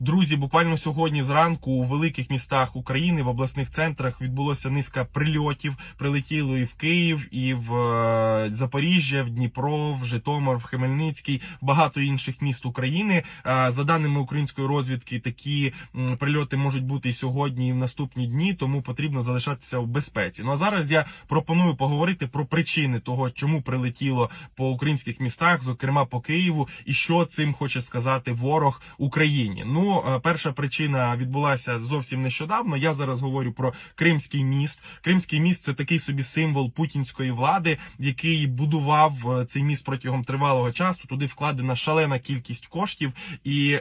Друзі, буквально сьогодні зранку у великих містах України в обласних центрах відбулося низка прильотів. Прилетіло і в Київ, і в е, Запоріжжя, в Дніпро, в Житомир, в Хмельницький, багато інших міст України. Е, За даними української розвідки, такі прильоти можуть бути і сьогодні, і в наступні дні, тому потрібно залишатися в безпеці. Ну а зараз я пропоную поговорити про причини того, чому прилетіло по українських містах, зокрема по Києву, і що цим хоче сказати ворог Україні. Ну, е, перша причина відбулася зовсім нещодавно. Я зараз говорю про Кримський міст. Кримський міст це такий собі символ путінської влади, який будував е, цей міст протягом тривалого часу. Туди вкладена шалена кількість коштів, і е,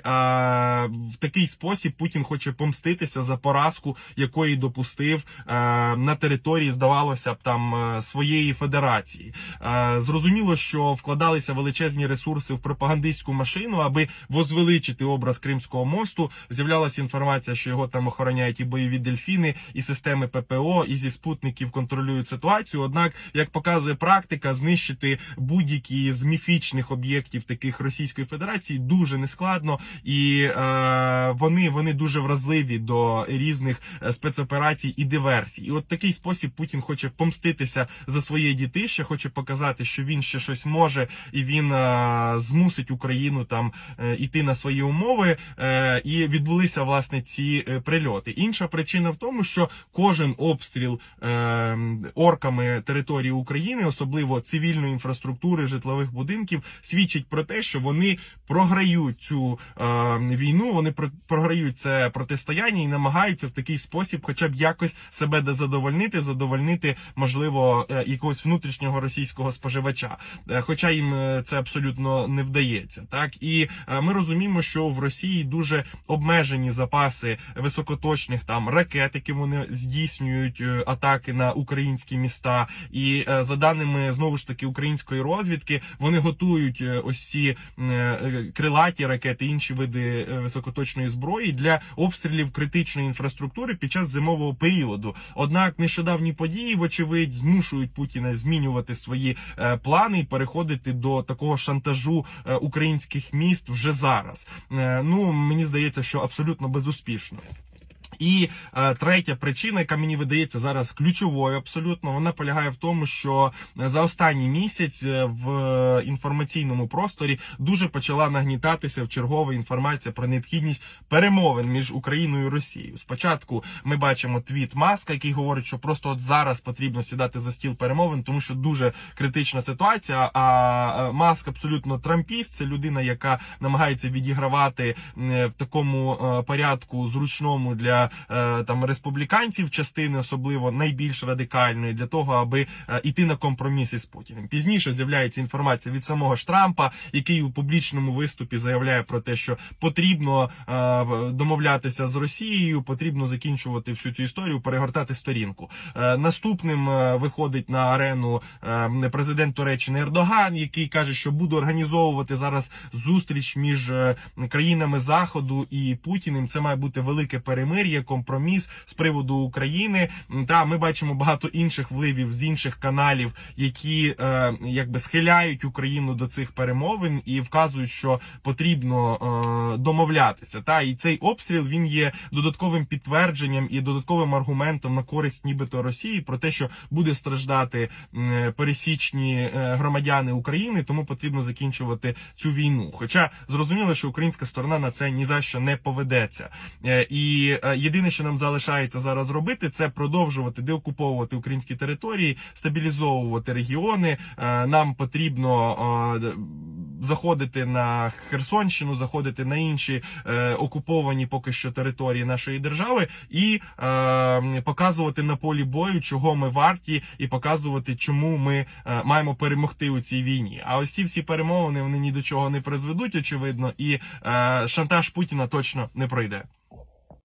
в такий спосіб Путін хоче помститися за поразку, якої допустив е, на території, здавалося б, там е, своєї федерації. Е, Зрозуміло, що вкладалися величезні ресурси в пропагандистську машину, аби возвеличити образ Кримського мосту. З'являлася інформація, що його там охороняють і бойові дельфіни, і системи ППО, і зі спутників контролюють ситуацію. Однак, як показує практика, знищити будь-які з міфічних об'єктів таких Російської Федерації дуже нескладно, і е, вони, вони дуже вразливі до різних е, спецоперацій і диверсій. І от такий спосіб Путін хоче помститися за своє дітище, хоче показати, що він ще щось може, і він е, змусить Україну там е, іти на свої умови. Е, і відбулися власне ці е, прильоти. Інша причина в тому, що кожен обстріл е, орками території України, особливо цивільної інфраструктури, житлових будинків, свідчить про те, що вони програють цю е, війну, вони про- програють це протистояння і намагаються в такий спосіб, хоча б якось себе де задовольнити, можливо е, якогось внутрішнього російського споживача. Е, Хоча їм е, це абсолютно не вдається. Так і е, ми розуміємо, що в Росії дуже обмежені запаси високоточних там ракет, які вони здійснюють е, атаки на українські міста. І е, за даними знову ж таки української розвідки, вони готують е, ось ці крилаті ракети, інші види високоточної зброї для обстрілів критичної інфраструктури під час зимового періоду. Однак нещодавні події, вочевидь, змушують Путіна змінювати свої плани і переходити до такого шантажу українських міст вже зараз. Ну мені здається, що абсолютно безуспішно. І е, третя причина, яка мені видається зараз ключовою, абсолютно, вона полягає в тому, що за останній місяць е, в інформаційному просторі дуже почала нагнітатися в чергова інформація про необхідність перемовин між Україною і Росією. Спочатку ми бачимо твіт Маска, який говорить, що просто от зараз потрібно сідати за стіл перемовин, тому що дуже критична ситуація. А е, Маск абсолютно трампіст, це людина, яка намагається відігравати е, в такому е, порядку зручному для е, там республіканців частини, особливо найбільш радикальної, для того, аби е, іти на компроміси з Путіним. Пізніше з'являється інформація від самого ж Трампа, який у публічному виступі заявляє про те, що потрібно е, домовлятися з Росією, потрібно закінчувати всю цю історію, перегортати сторінку. Наступним виходить на арену президент Туреччини Ердоган, який каже, що буде організовувати зараз зустріч між країнами Заходу і Путіним. Це має бути велике перемир'я, компроміс з приводу України. Та ми бачимо багато інших вливів з інших каналів, які е, якби схиляють Україну до цих перемовин і вказують, що потрібно е, домовлятися. Та і цей обстріл він є додатковим підтвердженням і додатковим аргументом на користь, нібито Росії, про те, що буде страждати м, пересічні е, громадяни України, тому потрібно закінчувати цю війну. Хоча зрозуміло, що українська сторона на це ні за що не поведеться. Е, І е, єдине, що нам залишається зараз робити, це продовжувати деокуповувати українські території, стабілізовувати регіони. Е, Нам потрібно е, заходити на Херсонщину, заходити на інші е, окуповані поки що території нашої держави, і показувати на полі бою, чого ми варті, і показувати, чому ми маємо перемогти у цій війні. А ось ці всі перемовини вони ні до чого не призведуть, очевидно, і шантаж Путіна точно не пройде.